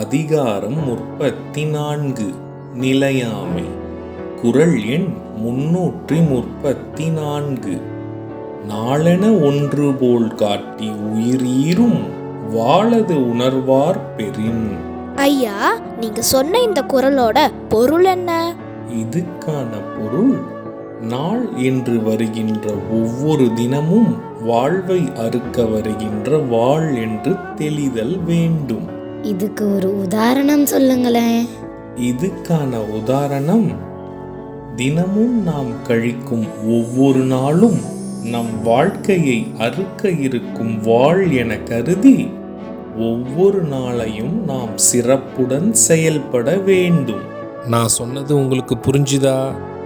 அதிகாரம் முப்பத்தி நான்கு நிலையாமை. குரல் எண் முன்னூற்றி முப்பத்தி நான்கு நாளென ஒன்று போல் காட்டி உயிரீரும் வாழது உணர்வார் பெறின் ஐயா நீங்க சொன்ன இந்த குரலோட பொருள் என்ன? இதுக்கான பொருள் நாள் என்று வருகின்ற ஒவ்வொரு தினமும் வாழ்வை அறுக்க வருகின்ற வாழ் என்று தெளிதல் வேண்டும். இதுக்கு ஒரு உதாரணம் சொல்லுங்களேன். இதுக்கான உதாரணம் தினமும் நாம் கழிக்கும் ஒவ்வொரு நாளும் நம் வாழ்க்கையை அறுக்க இருக்கும் வாழ் என கருதி ஒவ்வொரு நாளையும் நாம் சிறப்புடன் செயல்பட வேண்டும். நான் சொன்னது உங்களுக்கு புரிஞ்சுதா?